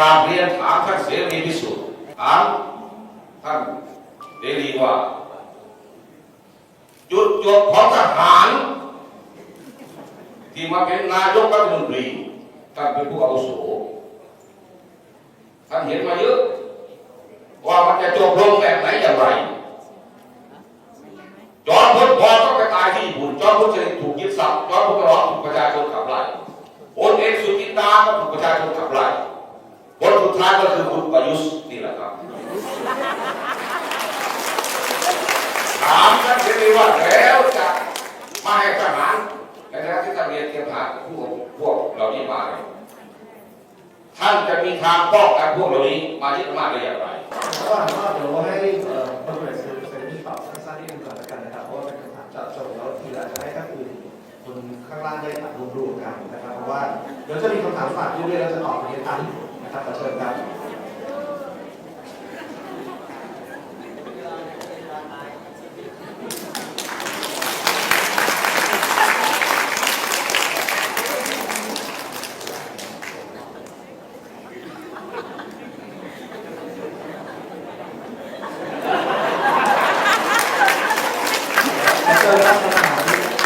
ราบเรียนถามท่านเสรีพิสุทธิ์ถามท่านเดลีว่า จุดจบของทหาร ที่มาเป็นนายกรัฐมนตรีท่านเป็นผู้อาวุโสท่านเห็นมาเยอะว่ามันจะจบลงแบบไหนอย่างไร จอร์พุทธพอต้องไปตายที่ญี่ปุ่น จอร์พุทธจะถูกยึดทรัพย์จอร์นพุทธร้องถูกประชาชนขับไล่พลเอกสุจินตาก็ถูกประชาชนขับไล่ คนสุดท้ายก็คือคุณประยุทธ์นี่แหละครับถามท่านเสรีว่าแล้วจะมาให้ทหารในฐานะที่ท่านเรียนเตรียมทหารพวกพวกเหล่านี้มาเนี่ยท่านจะมีทางป้องกันพวกเหล่านี้มายึดอำนาจได้อย่างไรระว่างก็เดี๋ยวให้เอ่อพลตำรวจเอกเสรีตอบสั้นๆนิดนึงก่อนแล้วกันนะครับเพราะว่าเป็นคำถามเจาะจงแล้วทีหลังจะให้ท่านอื่นคนข้างล่างได้ถามรวมๆกันนะครับเพราะว่าเดี๋ยวจะมีคำถามฝากเรื่อยๆแล้วจะตอบในทันนะ ครับขอเชิญครับเชิญครับคำถาม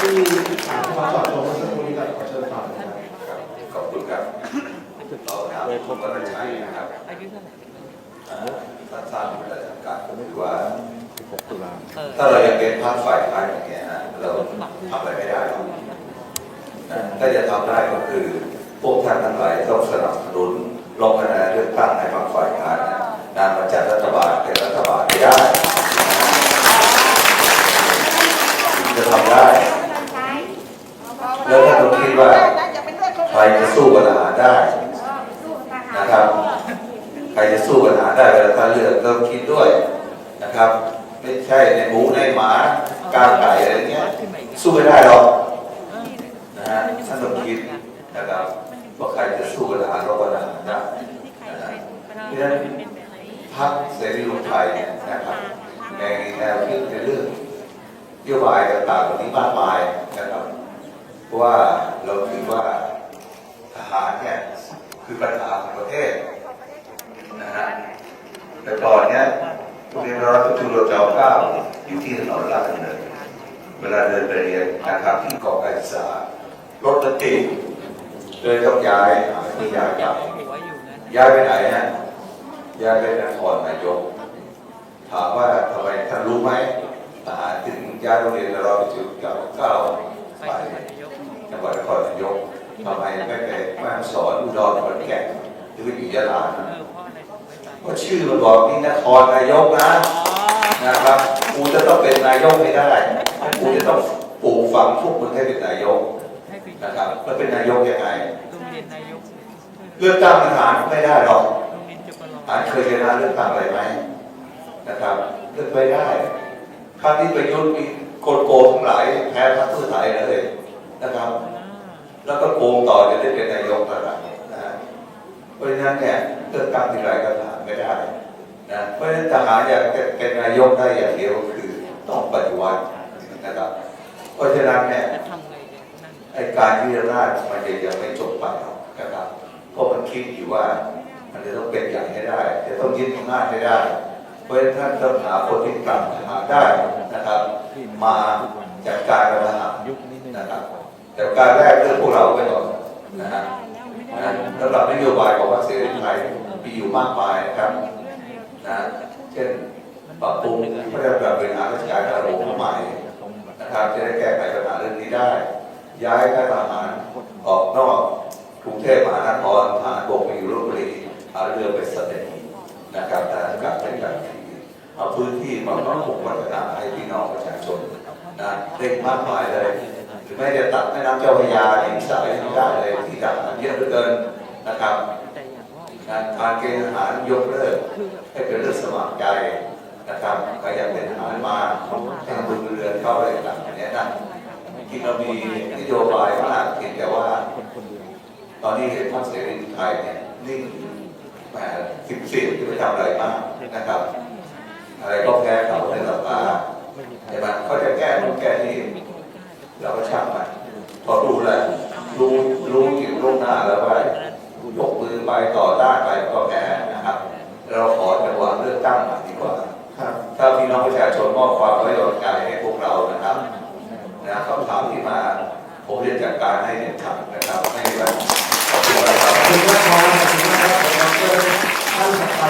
ที่ถามมาเจาะจงเมื่อสักครู่นี้ครับขอเชิญตอบนะครับครับขอบคุณครับ ต่อครับผมก็ใช้นะครับอายุเท่าไหร่สั้นๆเป็นราชการก็คือว่าเออถ้าเรายังเป็นพรรคฝ่ายค้านอย่างเงี้ยนะเราทำอะไรไม่ได้หรอกนะถ้าจะทำได้ก็คือ พวกท่านทั้งหลายต้องสนับสนุนลงคะแนนเลือกตั้งให้พรรคฝ่ายค้านนะนำมาจัดรัฐบาลเป็นรัฐบาลไม่ได้ จะทำได้ แล้วถ้าเราคิดว่าใครจะสู้กับทหารได้ นะครับ ใครจะสู้กับทหารได้เวลาท่าเลือกต้องคิดด้วยนะครับ ไม่ใช่ในหมูในหมากาไก่อะไรเงี้ย สู้ไม่ได้หรอกนะฮะท่านต้องคิดนะครับว่าใครจะสู้กับทหารรบกับทหารได้นะเพราะฉะนั้นพรรคเสรีรวมไทยเนี่ยนะครับในแนวคิดในเรื่องนโยบายต่างๆนี้มากมายนะครับ เพราะว่าเราถือว่าทหารเนี่ย คือปัญหาของประเทศนะฮะแต่ก่อนเนี่ยโรงเรียนเราทุรจอเก้าอยู่ที่ถนนลาดดำเนินเวลาเดินไปเรียนนะครับที่กองการศึกษารถติดเลยต้องย้ายนี่ย้ายกลับย้ายไปไหนฮะย้ายไปนครนายก ถามว่าทำไมท่านรู้ไหมทหารถึงย้ายโรงเรียนเราไปจุดเก้าเก้าไปไปที่นายกจังหวัดนครนายก ทำไมไม่ไปแม่ฮ่องสอนอุดรขอนแก่นหรืออียะลาเพราะอะเพราะชื่อมันบอกนี่นครนายกนะนะครับกูจะต้องเป็นนายกไม่ได้กูจะต้องปลูกฝังพวกมึงให้เป็นนายกนะครับแล้วเป็นนายกยังไงเรียนนายเลือกตั้งทหารไม่ได้หรอกโรงเรียนจุฬาลงทหารเคยชนะเลือกตั้งอะไรไหมนะครับเลือกไม่ได้ครั้งที่ประยุทธ์มีโกโกทั้งหลายแพ้พรรคเพื่อไทยเลยนะครับ แล้วก็โกงต่อจะได้เป็นนายกอะไรนะเพราะฉะนั้นเนี่ยเลือกตั้งทีไรก็ทหารไม่ได้นะเพราะฉะนั้นทหารอยากเป็นนายกได้อย่างเดียวคือต้องปฏิวัตินะครับเพราะฉะนั้นเนี่ยไอ้การยึดอำนาจมันจะยังไม่จบไปหรอกนะครับเพราะมันคิดอยู่ว่ามันจะต้องเป็นใหญ่ให้ได้จะต้องยึดอำนาจให้ได้เพราะฉะนั้นท่านต้องหาคนที่กลับทหารได้นะครับ มาจัดการกับทหารนะครับ แต่การแรกเรื่องพวกเราไปก่อนนะฮะนะสำหรับนโยบายของพรรคเสรีไทยมีอยู่มากมายนะครับนะเช่นปรับปรุงพระราชบัญญัติบริหารราชการทหารบกใหม่นะครับจะได้แก้ไขปัญหาเรื่องนี้ได้ ย้ายข้าทหารออกนอกกรุงเทพมหานครทหารบกไปอยู่ลบบุรีเอาเรือไปสัตหีบนะครับทหารกลับไปกันเอาพื้นที่มาปรับปรุงพัฒนาให้พี่น้องประชาชนนะเด็กมากมายเลย หรือไม่จะตัดแม่น้ำเจ้าพระยาหนิงสายไม่ได้เลยที่ทหาเยอะเหลือเกินนะครับกานะการเกณฑ์ทหารยกเลิกให้เป็นเรื่องสมัครใจนะครับใครอยากเป็นทหารมาให้ทำบุญเรือนเข้าไปต่างๆเนี้ยนะจริงเรามีนโยบายมากเพียงแต่ว่า ตอนนี้เห็นพรรคเสรีไทยเนี่ยนิ่งแหมสิบสี่จะไปทำอะไรมากนะครับ อะไรก็แพ้เขาในสภาใช่ไหมเขาจะแก้นู่นแก้นี่ เราก็ช่างมันพอดูแล้วรู้รู้อยู่ล่วหน้าแล้วว่ายกมือไปต่อต้านไปก็แพ้นะครับ เราขอจังหวะเลือกตั้งดีกว่าถ้าพี่น้องประชาชนมอบความไว้วางใจให้พวกเรานะครับนะคำถามที่มาผมเรียนจากการให้เห็นขับนะครับให้ไบบขอบคุณครับขอบคุณมากครับขอบคุณมากครัท่านสักไป